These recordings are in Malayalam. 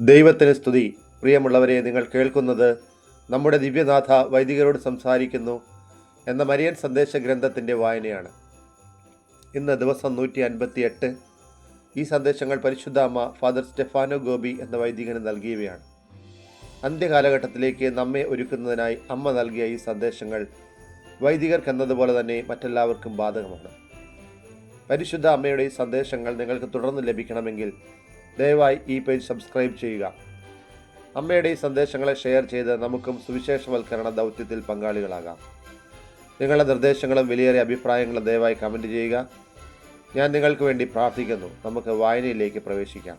ദൈവത്തിന് സ്തുതി. പ്രിയമുള്ളവരെ നിങ്ങൾ കേൾക്കുന്നത് നമ്മുടെ ദിവ്യനാഥ വൈദികരോട് സംസാരിക്കുന്നു എന്ന മരിയൻ സന്ദേശ ഗ്രന്ഥത്തിന്റെ വായനയാണ്. ഇന്ന് ദിവസം നൂറ്റി അൻപത്തി എട്ട് ഈ സന്ദേശങ്ങൾ പരിശുദ്ധ അമ്മ ഫാദർ സ്റ്റെഫാനോ ഗോപി എന്ന വൈദികന് നൽകിയവയാണ്. അന്ത്യകാലഘട്ടത്തിലേക്ക് നമ്മെ ഒരുക്കുന്നതിനായി അമ്മ നൽകിയ ഈ സന്ദേശങ്ങൾ വൈദികർക്ക് എന്നതുപോലെ തന്നെ മറ്റെല്ലാവർക്കും ബാധകമാണ്. പരിശുദ്ധ അമ്മയുടെ ഈ സന്ദേശങ്ങൾ നിങ്ങൾക്ക് തുടർന്ന് ലഭിക്കണമെങ്കിൽ ദയവായി ഈ പേജ് സബ്സ്ക്രൈബ് ചെയ്യുക. അമ്മയുടെ ഈ സന്ദേശങ്ങളെ ഷെയർ ചെയ്ത് നമുക്കും സുവിശേഷവൽക്കരണ ദൗത്യത്തിൽ പങ്കാളികളാകാം. നിങ്ങളുടെ നിർദ്ദേശങ്ങളും വിലയേറിയ അഭിപ്രായങ്ങളും ദയവായി കമന്റ് ചെയ്യുക. ഞാൻ നിങ്ങൾക്ക് വേണ്ടി പ്രാർത്ഥിക്കുന്നു. നമുക്ക് വായനയിലേക്ക് പ്രവേശിക്കാം.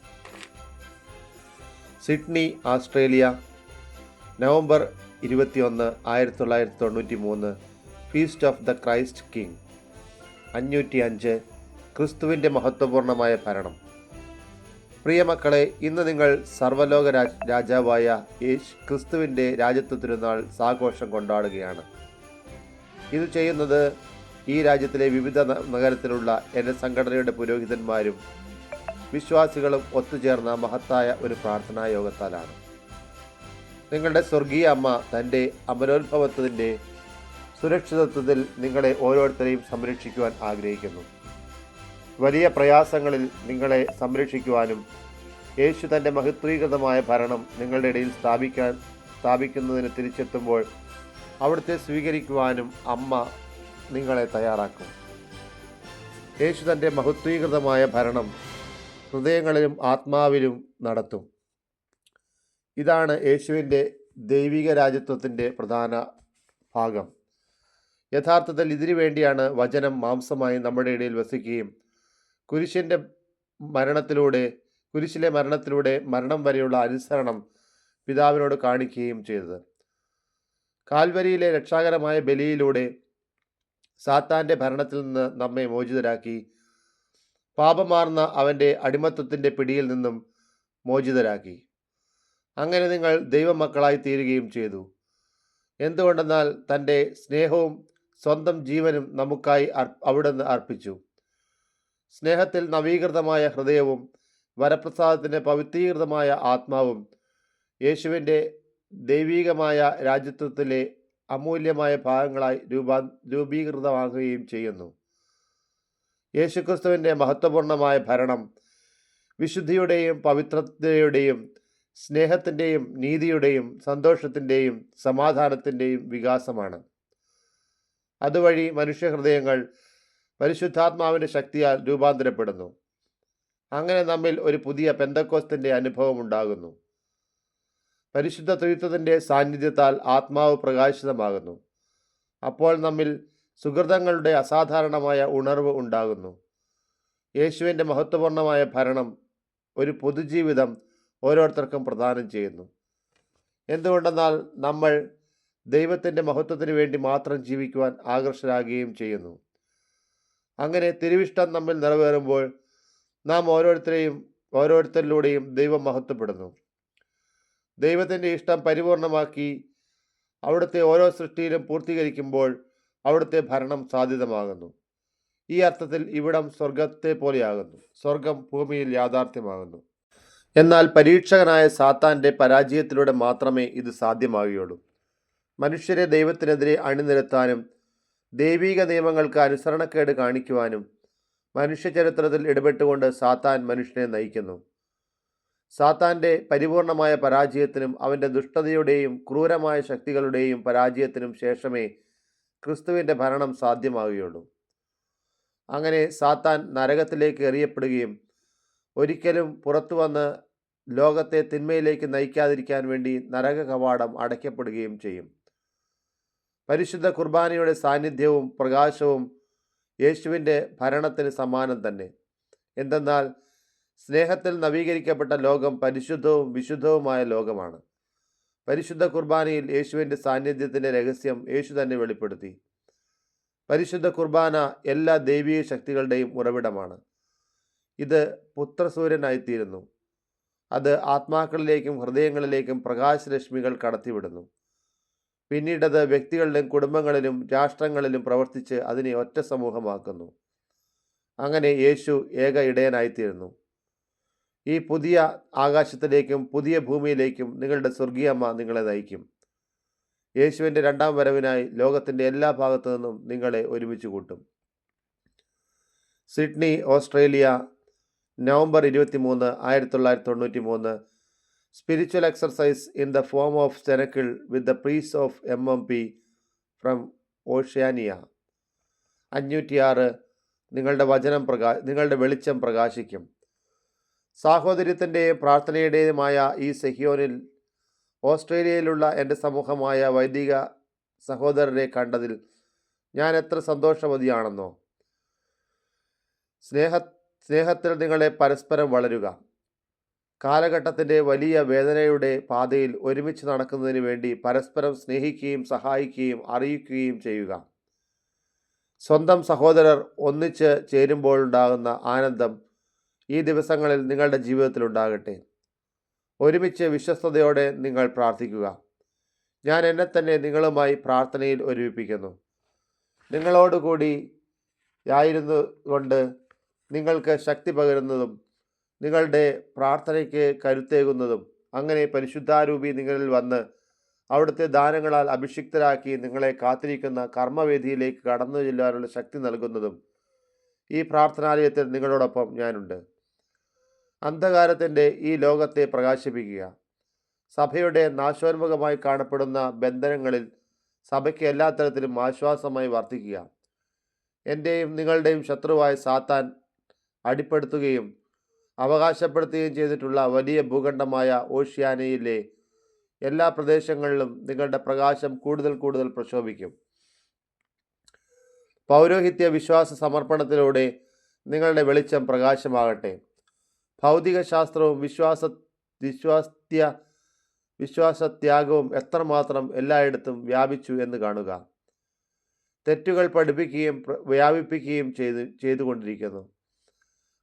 സിഡ്നി ഓസ്ട്രേലിയ നവംബർ ഇരുപത്തിയൊന്ന് ആയിരത്തി തൊള്ളായിരത്തി തൊണ്ണൂറ്റി മൂന്ന് feast of the Christ King അഞ്ഞൂറ്റി അഞ്ച് ക്രിസ്തുവിന്റെ മഹത്വപൂർണമായ ഭരണം. പ്രിയമക്കളെ ഇന്ന് നിങ്ങൾ സർവലോക രാജ് രാജാവായ യേശ് ക്രിസ്തുവിന്റെ രാജ്യത്വ തിരുനാൾ സാഘോഷം കൊണ്ടാടുകയാണ്. ഇത് ചെയ്യുന്നത് ഈ രാജ്യത്തിലെ വിവിധ നഗരത്തിലുള്ള എന്റെ സംഘടനയുടെ പുരോഹിതന്മാരും വിശ്വാസികളും ഒത്തുചേർന്ന മഹത്തായ ഒരു പ്രാർത്ഥനാ യോഗത്താലാണ്. നിങ്ങളുടെ സ്വർഗീയ അമ്മ തന്റെ അമരോത്ഭവത്തിന്റെ സുരക്ഷിതത്വത്തിൽ നിങ്ങളെ ഓരോരുത്തരെയും സംരക്ഷിക്കുവാൻ ആഗ്രഹിക്കുന്നു. വലിയ പ്രയാസങ്ങളിൽ നിങ്ങളെ സംരക്ഷിക്കുവാനും യേശു തന്റെ മഹത്വീകൃതമായ ഭരണം നിങ്ങളുടെ ഇടയിൽ സ്ഥാപിക്കാൻ സ്ഥാപിക്കുന്നതിന് തിരിച്ചെത്തുമ്പോൾ അവിടുത്തെ സ്വീകരിക്കുവാനും അമ്മ നിങ്ങളെ തയ്യാറാക്കും. യേശു തന്റെ മഹത്വീകൃതമായ ഭരണം ഹൃദയങ്ങളിലും ആത്മാവിലും നടത്തും. ഇതാണ് യേശുവിന്റെ ദൈവിക രാജ്യത്വത്തിന്റെ പ്രധാന ഭാഗം. യഥാർത്ഥത്തിൽ ഇതിനു വേണ്ടിയാണ് വചനം മാംസമായി നമ്മുടെ ഇടയിൽ വസിക്കുകയും കുരിശിന്റെ മരണത്തിലൂടെ കുരിശിലെ മരണത്തിലൂടെ മരണം വരെയുള്ള അനുസരണം പിതാവിനോട് കാണിക്കുകയും ചെയ്തത്. കാൽവരിയിലെ രക്ഷാകരമായ ബലിയിലൂടെ സാത്താന്റെ ഭരണത്തിൽ നിന്ന് നമ്മെ മോചിതരാക്കി. പാപമാർന്ന അവന്റെ അടിമത്വത്തിന്റെ പിടിയിൽ നിന്നും മോചിതരാക്കി. അങ്ങനെ നിങ്ങൾ ദൈവമക്കളായി തീരുകയും ചെയ്തു. എന്തുകൊണ്ടെന്നാൽ തന്റെ സ്നേഹവും സ്വന്തം ജീവനും നമുക്കായി അവിടുന്ന് അർപ്പിച്ചു. സ്നേഹത്തിൽ നവീകൃതമായ ഹൃദയവും വരപ്രസാദത്തിന്റെ പവിത്രീകൃതമായ ആത്മാവും യേശുവിന്റെ ദൈവീകമായ രാജ്യത്വത്തിലെ അമൂല്യമായ ഭാഗങ്ങളായി രൂപാ രൂപീകൃതമാകുകയും ചെയ്യുന്നു. യേശുക്രിസ്തുവിന്റെ മഹത്വപൂർണമായ ഭരണം വിശുദ്ധിയുടെയും പവിത്രതയുടെയും സ്നേഹത്തിന്റെയും നീതിയുടെയും സന്തോഷത്തിന്റെയും സമാധാനത്തിന്റെയും വികാസമാണ്. അതുവഴി മനുഷ്യഹൃദയങ്ങൾ പരിശുദ്ധാത്മാവിന്റെ ശക്തിയാൽ രൂപാന്തരപ്പെടുന്നു. അങ്ങനെ നമ്മിൽ ഒരു പുതിയ പെന്തക്കോസ്തിന്റെ അനുഭവം ഉണ്ടാകുന്നു. പരിശുദ്ധ ത്രിത്വത്തിന്റെ സാന്നിധ്യത്താൽ ആത്മാവ് പ്രകാശിതമാകുന്നു. അപ്പോൾ നമ്മിൽ സുഹൃതങ്ങളുടെ അസാധാരണമായ ഉണർവ് ഉണ്ടാകുന്നു. യേശുവിന്റെ മഹത്വപൂർണമായ ഭരണം ഒരു പൊതുജീവിതം ഓരോരുത്തർക്കും പ്രദാനം ചെയ്യുന്നു. എന്തുകൊണ്ടെന്നാൽ നമ്മൾ ദൈവത്തിന്റെ മഹത്വത്തിന് വേണ്ടി മാത്രം ജീവിക്കുവാൻ ആകർഷരാകുകയും ചെയ്യുന്നു. അങ്ങനെ തിരുവിഷ്ടം നമ്മിൽ നിറവേറുമ്പോൾ നാം ഓരോരുത്തരെയും ഓരോരുത്തരിലൂടെയും ദൈവം മഹത്വപ്പെടുന്നു. ദൈവത്തിന്റെ ഇഷ്ടം പരിപൂർണമാക്കി അവിടുത്തെ ഓരോ സൃഷ്ടിയിലും പൂർത്തീകരിക്കുമ്പോൾ അവിടുത്തെ ഭരണം സാധ്യതമാകുന്നു. ഈ അർത്ഥത്തിൽ ഇവിടം സ്വർഗത്തെ പോലെയാകുന്നു. സ്വർഗം ഭൂമിയിൽ യാഥാർത്ഥ്യമാകുന്നു. എന്നാൽ പരീക്ഷകനായ സാത്താന്റെ പരാജയത്തിലൂടെ മാത്രമേ ഇത് സാധ്യമാകുകയുള്ളൂ. മനുഷ്യരെ ദൈവത്തിനെതിരെ അണിനിരത്താനും ദൈവീക നിയമങ്ങൾക്ക് അനുസരണക്കേട് കാണിക്കുവാനും മനുഷ്യചരിത്രത്തിൽ ഇടപെട്ടുകൊണ്ട് സാത്താൻ മനുഷ്യനെ നയിക്കുന്നു. സാത്താന്റെ പരിപൂർണമായ പരാജയത്തിനും അവന്റെ ദുഷ്ടതയുടെയും ക്രൂരമായ ശക്തികളുടെയും പരാജയത്തിനും ശേഷമേ ക്രിസ്തുവിന്റെ ഭരണം സാധ്യമാവുകയുള്ളൂ. അങ്ങനെ സാത്താൻ നരകത്തിലേക്ക് എറിയപ്പെടുകയും ഒരിക്കലും പുറത്തു വന്ന് ലോകത്തെ തിന്മയിലേക്ക് നയിക്കാതിരിക്കാൻ വേണ്ടി നരക കവാടം അടയ്ക്കപ്പെടുകയും ചെയ്യും. പരിശുദ്ധ കുർബാനയുടെ സാന്നിധ്യവും പ്രകാശവും യേശുവിന്റെ ഭരണത്തിന് സമാനം തന്നെ. എന്തെന്നാൽ സ്നേഹത്തിൽ നവീകരിക്കപ്പെട്ട ലോകം പരിശുദ്ധവും വിശുദ്ധവുമായ ലോകമാണ്. പരിശുദ്ധ കുർബാനയിൽ യേശുവിന്റെ സാന്നിധ്യത്തിന്റെ രഹസ്യം യേശു തന്നെ വെളിപ്പെടുത്തി. പരിശുദ്ധ കുർബാന എല്ലാ ദൈവീയ ശക്തികളുടെയും ഉറവിടമാണ്. ഇത് പുത്രസൂര്യനായിത്തീരുന്നു. അത് ആത്മാക്കളിലേക്കും ഹൃദയങ്ങളിലേക്കും പ്രകാശരശ്മികൾ കടത്തിവിടുന്നു. പിന്നീടത് വ്യക്തികളിലും കുടുംബങ്ങളിലും രാഷ്ട്രങ്ങളിലും പ്രവർത്തിച്ച് അതിനെ ഒറ്റ സമൂഹമാക്കുന്നു. അങ്ങനെ യേശു ഏക ഇടയനായിത്തീരുന്നു. ഈ പുതിയ ആകാശത്തിലേക്കും പുതിയ ഭൂമിയിലേക്കും നിങ്ങളുടെ സ്വർഗീയമ്മ നിങ്ങളെ നയിക്കും. യേശുവിന്റെ രണ്ടാം വരവിനായി ലോകത്തിന്റെ എല്ലാ ഭാഗത്തു നിന്നും നിങ്ങളെ ഒരുമിച്ച് കൂട്ടും. സിഡ്നി ഓസ്ട്രേലിയ നവംബർ ഇരുപത്തി മൂന്ന് ആയിരത്തി തൊള്ളായിരത്തി തൊണ്ണൂറ്റി മൂന്ന് spiritual exercise in the form of cenacle with the priests of M M P from Oceania അഞ്ഞൂറ്റിയാറ് നിങ്ങളുടെ വചനം പ്രകാ നിങ്ങളുടെ വെളിച്ചം പ്രകാശിക്കും. സാഹോദര്യത്തിന്റെയും പ്രാർത്ഥനയുടേതുമായ ഈ സെഹിയോനിൽ ഓസ്ട്രേലിയയിലുള്ള എന്റെ സമൂഹമായ വൈദിക സഹോദരരെ കണ്ടതിൽ ഞാൻ എത്ര സന്തോഷവതിയാണെന്നോ. സ്നേഹ സ്നേഹത്തിൽ നിങ്ങളെ പരസ്പരം വളരുക. കാലഘട്ടത്തിന്റെ വലിയ വേദനയുടെ പാതയിൽ ഒരുമിച്ച് നടക്കുന്നതിന് വേണ്ടി പരസ്പരം സ്നേഹിക്കുകയും സഹായിക്കുകയും അറിയിക്കുകയും ചെയ്യുക. സ്വന്തം സഹോദരർ ഒന്നിച്ച് ചേരുമ്പോഴുണ്ടാകുന്ന ആനന്ദം ഈ ദിവസങ്ങളിൽ നിങ്ങളുടെ ജീവിതത്തിൽ ഉണ്ടാകട്ടെ. ഒരുമിച്ച് വിശ്വസ്തയോടെ നിങ്ങൾ പ്രാർത്ഥിക്കുക. ഞാൻ എന്നെ തന്നെ നിങ്ങളുമായി പ്രാർത്ഥനയിൽ ഒരുമിപ്പിക്കുന്നു. നിങ്ങളോടുകൂടി ആയിരുന്നു കൊണ്ട് നിങ്ങൾക്ക് ശക്തി പകരുന്നതും നിങ്ങളുടെ പ്രാർത്ഥനയ്ക്ക് കരുത്തേകുന്നതും അങ്ങനെ പരിശുദ്ധാരൂപി നിങ്ങളിൽ വന്ന് അവിടുത്തെ ദാനങ്ങളാൽ അഭിഷിക്തരാക്കി നിങ്ങളെ കാത്തിരിക്കുന്ന കർമ്മവേദിയിലേക്ക് കടന്നു ചെല്ലാനുള്ള ശക്തി നൽകുന്നതും ഈ പ്രാർത്ഥനാലയത്തിൽ നിങ്ങളോടൊപ്പം ഞാനുണ്ട്. അന്ധകാരത്തിന്റെ ഈ ലോകത്തെ പ്രകാശിപ്പിക്കുക. സഭയുടെ നാശോന്മുഖമായി കാണപ്പെടുന്ന ബന്ധനങ്ങളിൽ സഭയ്ക്ക് എല്ലാ തരത്തിലും ആശ്വാസമായി വർദ്ധിക്കുക എന്റെയും നിങ്ങളുടെയും ശത്രുവായ സാത്താൻ അടിപ്പെടുത്തുകയും അവകാശപ്പെടുത്തുകയും ചെയ്തിട്ടുള്ള വലിയ ഭൂഖണ്ഡമായ ഓഷ്യാനയിലെ എല്ലാ പ്രദേശങ്ങളിലും നിങ്ങളുടെ പ്രകാശം കൂടുതൽ കൂടുതൽ പ്രശോഭിക്കും. പൗരോഹിത്യ വിശ്വാസ സമർപ്പണത്തിലൂടെ നിങ്ങളുടെ വെളിച്ചം പ്രകാശമാകട്ടെ. ഭൗതിക ശാസ്ത്രവും വിശ്വാസ വിശ്വാസ്ത്യ വിശ്വാസത്യാഗവും എത്രമാത്രം എല്ലായിടത്തും വ്യാപിച്ചു എന്ന് കാണുക. തെറ്റുകൾ പഠിപ്പിക്കുകയും വ്യാപിപ്പിക്കുകയും ചെയ്ത് ചെയ്തുകൊണ്ടിരിക്കുന്നു.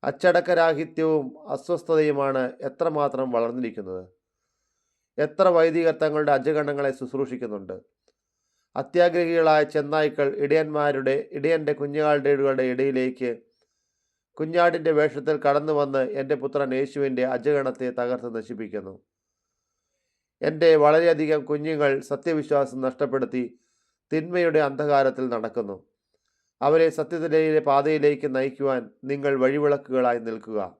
അച്ചടക്കരാഹിത്യവും അസ്വസ്ഥതയുമാണ് എത്രമാത്രം വളർന്നിരിക്കുന്നത്. എത്ര വൈദികർ തങ്ങളുടെ അജഗണങ്ങളെ ശുശ്രൂഷിക്കുന്നുണ്ട്. അത്യാഗ്രഹികളായ ചെന്നായ്ക്കൾ ഇടയന്മാരുടെ ഇടയന്റെ കുഞ്ഞാളുടെ ഇടയിലേക്ക് കുഞ്ഞാടിന്റെ വേഷത്തിൽ കടന്നു വന്ന് എന്റെ പുത്രൻ യേശുവിന്റെ അജഗണത്തെ തകർത്ത് നശിപ്പിക്കുന്നു. എന്റെ വളരെയധികം കുഞ്ഞുങ്ങൾ സത്യവിശ്വാസം നഷ്ടപ്പെടുത്തി തിന്മയുടെ അന്ധകാരത്തിൽ നടക്കുന്നു. അവരെ സത്യത്തിലെ പാതയിലേക്ക് നയിക്കുവാൻ നിങ്ങൾ വഴിവിളക്കുകളായി നിൽക്കുക.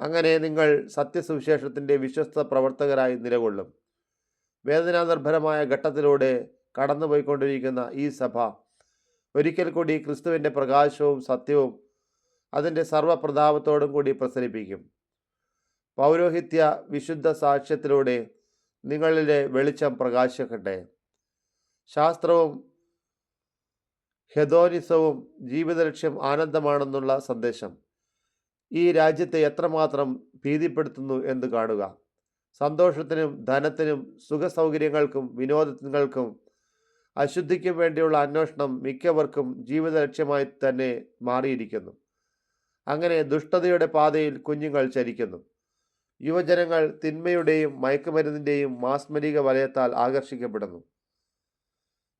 അങ്ങനെ നിങ്ങൾ സത്യസുവിശേഷത്തിന്റെ വിശ്വസ്ത പ്രവർത്തകരായി നിലകൊള്ളും. വേദനാനിർഭരമായ ഘട്ടത്തിലൂടെ കടന്നുപോയിക്കൊണ്ടിരിക്കുന്ന ഈ സഭ ഒരിക്കൽ കൂടി ക്രിസ്തുവിന്റെ പ്രകാശവും സത്യവും അതിന്റെ സർവപ്രതാപത്തോടും കൂടി പ്രസരിപ്പിക്കും. പൗരോഹിത്യ വിശുദ്ധ സാക്ഷ്യത്തിലൂടെ നിങ്ങളിലെ വെളിച്ചം പ്രകാശിക്കട്ടെ. ശാസ്ത്രവും ഹെദോനിസവും ജീവിതലക്ഷ്യം ആനന്ദമാണെന്നുള്ള സന്ദേശം. ഈ രാജ്യത്തെ എത്രമാത്രം ഭീതിപ്പെടുത്തുന്നു എന്ന് കാണുക. സന്തോഷത്തിനും ധനത്തിനും സുഖസൗകര്യങ്ങൾക്കും വിനോദങ്ങൾക്കും അശുദ്ധിക്കും വേണ്ടിയുള്ള അന്വേഷണം മിക്കവർക്കും ജീവിത ലക്ഷ്യമായി തന്നെ മാറിയിരിക്കുന്നു. അങ്ങനെ ദുഷ്ടതയുടെ പാതയിൽ കുഞ്ഞുങ്ങൾ ചരിക്കുന്നു. യുവജനങ്ങൾ തിന്മയുടെയും മയക്കുമരുന്നിന്റെയും മാസ്മരിക വലയത്താൽ ആകർഷിക്കപ്പെടുന്നു.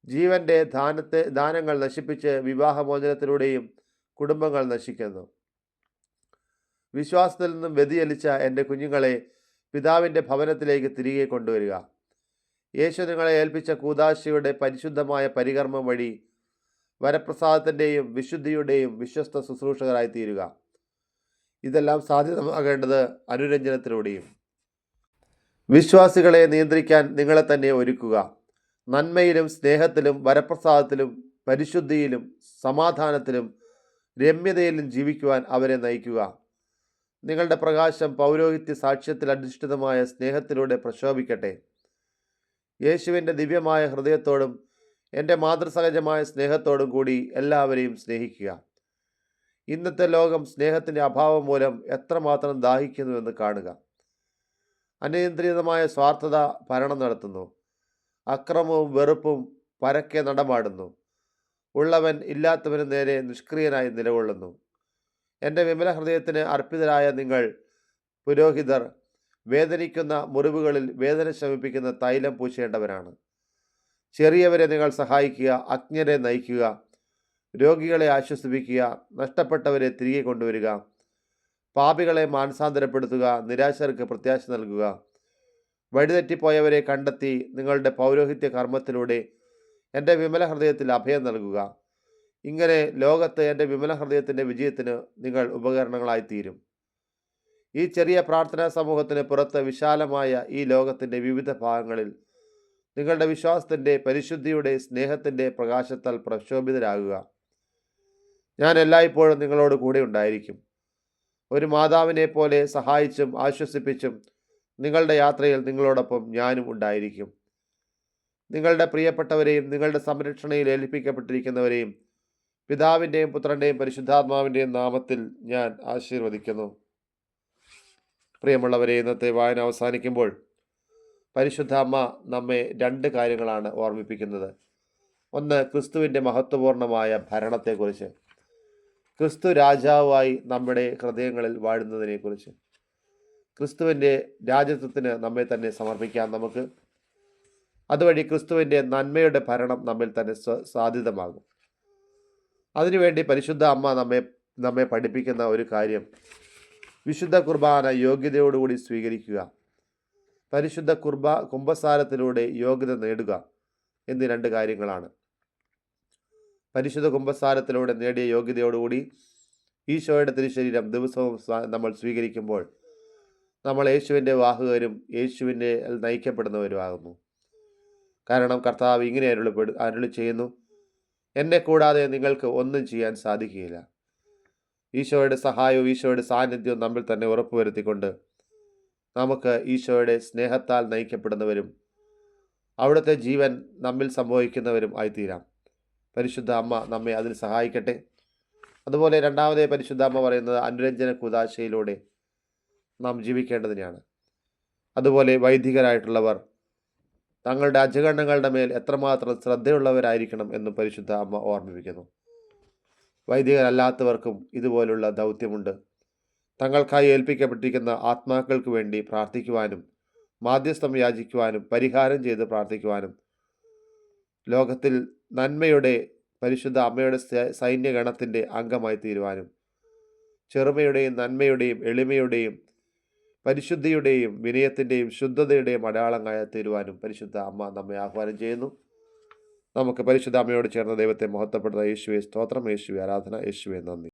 ജീവന്റെ ദാനത്തെ ദാനങ്ങൾ നശിപ്പിച്ച് വിവാഹമോചനത്തിലൂടെയും കുടുംബങ്ങൾ നശിക്കുന്നു. വിശ്വാസത്തിൽ നിന്നും വ്യതിചലിച്ച എന്റെ കുഞ്ഞുങ്ങളെ പിതാവിന്റെ ഭവനത്തിലേക്ക് തിരികെ കൊണ്ടുവരിക. യേശു നിങ്ങളെ ഏൽപ്പിച്ച കൂതാശിയുടെ പരിശുദ്ധമായ പരികർമ്മം വഴി വരപ്രസാദത്തിന്റെയും വിശുദ്ധിയുടെയും വിശ്വസ്ത ശുശ്രൂഷകരായി തീരുക ഇതെല്ലാം സാധ്യതമാകേണ്ടത് അനുരഞ്ജനത്തിലൂടെയും. വിശ്വാസികളെ നിയന്ത്രിക്കാൻ നിങ്ങളെ തന്നെ ഒരുക്കുക. നന്മയിലും സ്നേഹത്തിലും വരപ്രസാദത്തിലും പരിശുദ്ധിയിലും സമാധാനത്തിലും രമ്യതയിലും ജീവിക്കുവാൻ അവരെ നയിക്കുക. നിങ്ങളുടെ പ്രകാശം പൗരോഹിത്യ സാക്ഷ്യത്തിൽ അധിഷ്ഠിതമായ സ്നേഹത്തിലൂടെ പ്രശോഭിക്കട്ടെ. യേശുവിന്റെ ദിവ്യമായ ഹൃദയത്തോടും എന്റെ മാതൃസഹജമായ സ്നേഹത്തോടും കൂടി എല്ലാവരെയും സ്നേഹിക്കുക. ഇന്നത്തെ ലോകം സ്നേഹത്തിന്റെ അഭാവം മൂലം എത്രമാത്രം ദാഹിക്കുന്നുവെന്ന് കാണുക. അനിയന്ത്രിതമായ സ്വാർത്ഥത ഭരണം നടത്തുന്നു. അക്രമവും വെറുപ്പും പരക്കെ നടമാടുന്നു. ഉള്ളവൻ ഇല്ലാത്തവന് നേരെ നിഷ്ക്രിയനായി നിലകൊള്ളുന്നു. എന്റെ വിമല ഹൃദയത്തിന് അർപ്പിതരായ നിങ്ങൾ പുരോഹിതർ വേദനിക്കുന്ന മുറിവുകളിൽ വേദന ശമിപ്പിക്കുന്ന തൈലം പൂശേണ്ടവരാണ്. ചെറിയവരെ നിങ്ങൾ സഹായിക്കുക അജ്ഞരെ നയിക്കുക രോഗികളെ ആശ്വസിപ്പിക്കുക നഷ്ടപ്പെട്ടവരെ തിരികെ കൊണ്ടുവരിക പാപികളെ മാനസാന്തരപ്പെടുത്തുക നിരാശർക്ക് പ്രത്യാശ നൽകുക വഴിതെറ്റിപ്പോയവരെ കണ്ടെത്തി നിങ്ങളുടെ പൗരോഹിത്യ കർമ്മത്തിലൂടെ എന്റെ വിമല ഹൃദയത്തിൽ അഭയം നൽകുക. ഇങ്ങനെ ലോകത്ത് എന്റെ വിമല ഹൃദയത്തിന്റെ വിജയത്തിന് നിങ്ങൾ ഉപകരണങ്ങളായിത്തീരും. ഈ ചെറിയ പ്രാർത്ഥനാ സമൂഹത്തിന് പുറത്ത് വിശാലമായ ഈ ലോകത്തിന്റെ വിവിധ ഭാഗങ്ങളിൽ നിങ്ങളുടെ വിശ്വാസത്തിന്റെ പരിശുദ്ധിയുടെ സ്നേഹത്തിന്റെ പ്രകാശത്താൽ പ്രക്ഷോഭിതരാകുക. ഞാൻ എല്ലായ്പ്പോഴും നിങ്ങളോട് കൂടെ ഉണ്ടായിരിക്കും. ഒരു മാതാവിനെ പോലെ സഹായിച്ചും ആശ്വസിപ്പിച്ചും നിങ്ങളുടെ യാത്രയിൽ നിങ്ങളോടൊപ്പം ഞാനും ഉണ്ടായിരിക്കും. നിങ്ങളുടെ പ്രിയപ്പെട്ടവരെയും നിങ്ങളുടെ സംരക്ഷണയിൽ ഏൽപ്പിക്കപ്പെട്ടിരിക്കുന്നവരെയും പിതാവിന്റെയും പുത്രന്റെയും പരിശുദ്ധാത്മാവിന്റെയും നാമത്തിൽ ഞാൻ ആശീർവദിക്കുന്നു. പ്രിയമുള്ളവരെ ഇന്നത്തെ വായന അവസാനിക്കുമ്പോൾ പരിശുദ്ധ അമ്മ നമ്മെ രണ്ട് കാര്യങ്ങളാണ് ഓർമ്മിപ്പിക്കുന്നത്. ഒന്ന് ക്രിസ്തുവിന്റെ മഹത്വപൂർണമായ ഭരണത്തെക്കുറിച്ച്. ക്രിസ്തു രാജാവായി നമ്മുടെ ഹൃദയങ്ങളിൽ വാഴുന്നതിനെക്കുറിച്ച്. ക്രിസ്തുവിന്റെ രാജ്യത്വത്തിന് നമ്മെ തന്നെ സമർപ്പിക്കാം നമുക്ക്. അതുവഴി ക്രിസ്തുവിന്റെ നന്മയുടെ ഭരണം നമ്മിൽ തന്നെ സാധ്യതമാകും അതിനുവേണ്ടി പരിശുദ്ധ അമ്മ നമ്മെ നമ്മെ പഠിപ്പിക്കുന്ന ഒരു കാര്യം. വിശുദ്ധ കുർബാന യോഗ്യതയോടുകൂടി സ്വീകരിക്കുക. പരിശുദ്ധ കുർബ കുംഭസാരത്തിലൂടെ യോഗ്യത നേടുക എന്നീ രണ്ട് കാര്യങ്ങളാണ്. പരിശുദ്ധ കുംഭസാരത്തിലൂടെ നേടിയ യോഗ്യതയോടുകൂടി ഈശോയുടെ തിരുശരീരം ദിവസവും നമ്മൾ സ്വീകരിക്കുമ്പോൾ നമ്മൾ യേശുവിന്റെ വാഹകരും യേശുവിന്റെ നയിക്കപ്പെടുന്നവരുമാകുന്നു കാരണം കർത്താവ് ഇങ്ങനെ അരുളിപ്പെടു അരുളി ചെയ്യുന്നു. എന്നെ കൂടാതെ നിങ്ങൾക്ക് ഒന്നും ചെയ്യാൻ സാധിക്കുകയില്ല. ഈശോയുടെ സഹായവും ഈശോയുടെ സാന്നിധ്യവും നമ്മൾ തന്നെ ഉറപ്പുവരുത്തിക്കൊണ്ട് നമുക്ക് ഈശോയുടെ സ്നേഹത്താൽ നയിക്കപ്പെടുന്നവരും അവിടുത്തെ ജീവൻ നമ്മിൽ സംഭവിക്കുന്നവരും ആയിത്തീരാം. പരിശുദ്ധ അമ്മ നമ്മെ അതിൽ സഹായിക്കട്ടെ. അതുപോലെ രണ്ടാമതേ പരിശുദ്ധ അമ്മ പറയുന്നത് അനുരഞ്ജന കുതാശയിലൂടെ നാം ജീവിക്കേണ്ടതിനെയാണ്. അതുപോലെ വൈദികരായിട്ടുള്ളവർ തങ്ങളുടെ അജഗണങ്ങളുടെ മേൽ എത്രമാത്രം ശ്രദ്ധയുള്ളവരായിരിക്കണം എന്നും പരിശുദ്ധ അമ്മ ഓർമ്മിപ്പിക്കുന്നു. വൈദികരല്ലാത്തവർക്കും ഇതുപോലുള്ള ദൗത്യമുണ്ട്. തങ്ങൾക്കായി ഏൽപ്പിക്കപ്പെട്ടിരിക്കുന്ന ആത്മാക്കൾക്ക് വേണ്ടി പ്രാർത്ഥിക്കുവാനും മാധ്യസ്ഥം യാചിക്കുവാനും പരിഹാരം ചെയ്ത് പ്രാർത്ഥിക്കുവാനും ലോകത്തിൽ നന്മയുടെ പരിശുദ്ധ അമ്മയുടെ സൈന്യഗണത്തിന്റെ അംഗമായി തീരുവാനും ചെറുമയുടെയും നന്മയുടെയും എളിമയുടെയും പരിശുദ്ധിയുടെയും വിനയത്തിന്റെയും ശുദ്ധതയുടെയും അടയാളങ്ങളായി തീരുവാനും പരിശുദ്ധ അമ്മ നമ്മെ ആഹ്വാനം ചെയ്യുന്നു. നമുക്ക് പരിശുദ്ധ അമ്മയോട് ചേർന്ന ദൈവത്തെ മഹത്വപ്പെടുന്ന യേശുവെ സ്തോത്രം. യേശുവെ ആരാധന. യേശുവെ നന്ദി.